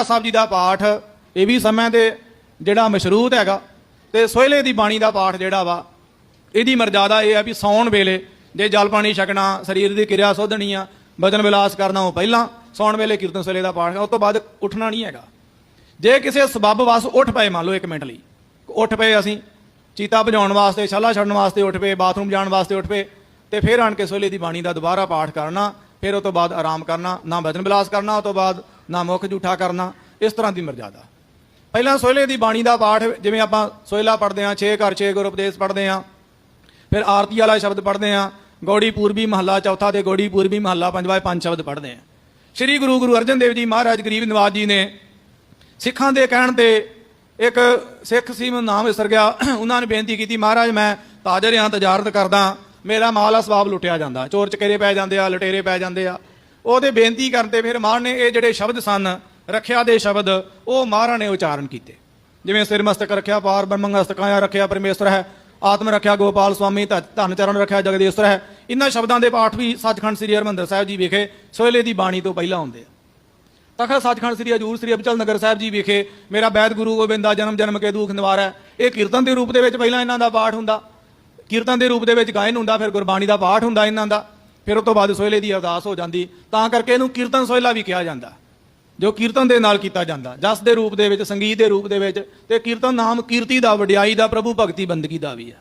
ਮਹਾਰਾਜ ਸਾਹਿਬ ਜੀ ਦਾ ਪਾਠ, ਇਹ ਵੀ ਸਮੇਂ ਦੇ ਜਿਹੜਾ ਮਸ਼ਰੂਤ ਹੈਗਾ, ਤੇ ਸੋਹਲੇ ਦੀ ਬਾਣੀ ਦਾ ਪਾਠ ਜਿਹੜਾ ਵਾ, ਇਹਦੀ ਮਰਜ਼ਾਦਾ ਇਹ ਆ ਵੀ ਸੌਣ ਵੇਲੇ ਜੇ ਜਲ ਪਾਣੀ ਛਕਣਾ, ਸਰੀਰ ਦੀ ਕਿਰਿਆ ਸੋਧਣੀ ਆ, ਬਚਨ ਵਿਲਾਸ ਕਰਨਾ ਉਹ ਪਹਿਲਾਂ, ਸੌਣ ਵੇਲੇ ਕੀਰਤਨ ਸੋਹਲੇ ਦਾ ਪਾਠ, ਉਸ ਤੋਂ ਬਾਅਦ ਉੱਠਣਾ ਨਹੀਂ ਹੈਗਾ। ਜੇ ਕਿਸੇ ਸਬੱਬ ਵਸ ਉੱਠ ਪਏ, ਮੰਨ ਲਓ 1 ਮਿੰਟ ਲਈ, ਉੱਠ ਪਏ ਅਸੀਂ, ਚੀਤਾ ਭਜਾਉਣ ਵਾਸਤੇ, ਛਾਲਾ ਛੱਡਣ ਵਾਸਤੇ ਉੱਠ ਪਏ, ਬਾਥਰੂਮ ਜਾਣ ਵਾਸਤੇ ਉੱਠ ਪਏ, ਤੇ ਫਿਰ ਆਣ ਕੇ ਸੋਹਲੇ ਦੀ ਬਾਣੀ ਦਾ ਦੁਬਾਰਾ ਪਾਠ ਕਰਨਾ ਫਿਰ ਉਹ ਤੋਂ ਬਾਅਦ ਆਰਾਮ ਕਰਨਾ, ਨਾ ਬਚਨ ਵਿਲਾਸ ਕਰਨਾ, ਉਹ ਤੋਂ ਬਾਅਦ ਨਾ ਮੁੱਖ ਝੂਠਾ ਕਰਨਾ, ਇਸ ਤਰ੍ਹਾਂ ਦੀ ਮਰਜ਼ਾਦਾ। ਪਹਿਲਾਂ ਸੋਹਲੇ ਦੀ ਬਾਣੀ ਦਾ ਪਾਠ, ਜਿਵੇਂ ਆਪਾਂ ਸੋਹਲਾ ਪੜ੍ਹਦੇ ਹਾਂ 6 ਘਰ 6 ਗੁਰ ਉਪਦੇਸ਼ ਪੜ੍ਹਦੇ ਹਾਂ, ਫਿਰ ਆਰਤੀ ਵਾਲਾ ਸ਼ਬਦ ਪੜ੍ਹਦੇ ਹਾਂ, ਗੌੜੀ ਪੂਰਬੀ ਮਹੱਲਾ, ਚੌਥਾ ਤੇ ਗੌੜੀ ਪੂਰਬੀ ਮਹੱਲਾ, ਪੰਜਵਾਂ ਇਹ ਪੰਜ ਸ਼ਬਦ ਪੜ੍ਹਦੇ ਹਾਂ। ਸ੍ਰੀ ਗੁਰੂ ਗੁਰੂ ਅਰਜਨ ਦੇਵ ਜੀ ਮਹਾਰਾਜ ਗਰੀਬ ਨਵਾਜ ਜੀ ਨੇ ਸਿੱਖਾਂ ਦੇ ਕਹਿਣ ਤੇ ਇੱਕ ਸਿੱਖ ਸੀ ਮੈਨੂੰ ਨਾਮ ਵਿਸਰ ਗਿਆ। ਉਹਨਾਂ ਨੇ ਬੇਨਤੀ ਕੀਤੀ, ਮਹਾਰਾਜ, ਮੈਂ ਤਾਜਰ ਹਾਂ ਤਜਾਰਤ ਕਰਦਾ ਮੇਰਾ ਮਾਲ ਆ ਸਵਾਬ ਲੁੱਟਿਆ ਜਾਂਦਾ। ਚੋਰ ਚਕੇਰੇ ਪੈ ਜਾਂਦੇ ਆ, ਲਟੇਰੇ ਪੈ ਜਾਂਦੇ ਆ। ਉਹਦੇ ਬੇਨਤੀ ਕਰਨ ਤੇ ਫਿਰ ਮਹਾਰ ਨੇ, ਇਹ ਜਿਹੜੇ ਸ਼ਬਦ ਸਨ, ਰੱਖਿਆ ਦੇ ਸ਼ਬਦ, ਉਹ ਮਹਾਰਾ ਨੇ ਉਚਾਰਨ ਕੀਤੇ। ਜਿਵੇਂ ਸਿਰ ਮਸਤਕ ਰੱਖਿਆ, ਪਾਰ ਬ੍ਰਹਮੰਗ ਹਸਤਕਾਇਆ ਰੱਖਿਆ ਪਰਮੇਸ਼ਰ ਹੈ। ਆਤਮ ਰੱਖਿਆ, ਗੋਪਾਲ ਸੁਆਮੀ ਧ- ਧਨ ਚਰਨ ਰੱਖਿਆ ਜਗਦੀਸ਼ਰ ਹੈ। ਇਹਨਾਂ ਸ਼ਬਦਾਂ ਦੇ ਪਾਠ ਵੀ ਸੱਚਖੰਡ ਸ੍ਰੀ ਹਰਿਮੰਦਰ ਸਾਹਿਬ ਜੀ ਵਿਖੇ ਸੋਹਲੇ ਦੀ ਬਾਣੀ ਤੋਂ ਪਹਿਲਾਂ ਹੁੰਦੇ ਆ। ਤਖਤ ਸੱਚਖੰਡ ਸ੍ਰੀ ਹਜੂਰ ਸ੍ਰੀ ਅਬਚਲ ਨਗਰ ਸਾਹਿਬ ਜੀ ਵਿਖੇ ਮੇਰਾ ਬੈਦ ਗੁਰੂ ਗੋਬਿੰਦ ਦਾ ਜਨਮ ਜਨਮ ਕੇ ਦੁੱਖ ਨਿਵਾਰ। ਹੈ ਇਹ ਕੀਰਤਨ ਦੇ ਰੂਪ ਦੇ ਵਿੱਚ ਪਹਿਲਾਂ ਇਹਨਾਂ ਦਾ ਪਾਠ ਹੁੰਦਾ। ਕੀਰਤਨ ਦੇ ਰੂਪ ਦੇ ਵਿੱਚ ਗਾਇਨ ਹੁੰਦਾ, ਫਿਰ ਗੁਰਬਾਣੀ ਦਾ ਪਾਠ ਹੁੰਦਾ ਇਹਨਾਂ ਦਾ, ਫਿਰ ਉਸ ਤੋਂ ਬਾਅਦ ਸੋਹਲੇ ਦੀ ਅਰਦਾਸ ਹੋ ਜਾਂਦੀ। ਤਾਂ ਕਰਕੇ ਇਹਨੂੰ ਕੀਰਤਨ ਸੋਹਲਾ ਵੀ ਕਿਹਾ ਜਾਂਦਾ, ਜੋ ਕੀਰਤਨ ਦੇ ਨਾਲ ਕੀਤਾ ਜਾਂਦਾ। ਜਸ ਦੇ ਰੂਪ ਦੇ ਵਿੱਚ, ਸੰਗੀਤ ਦੇ ਰੂਪ ਦੇ ਵਿੱਚ, ਤੇ ਕੀਰਤਨ ਨਾਮ ਕੀਰਤੀ ਦਾ, ਵਡਿਆਈ ਦਾ, ਪ੍ਰਭੂ ਭਗਤੀ ਬੰਦਗੀ ਦਾ ਵੀ ਹੈ।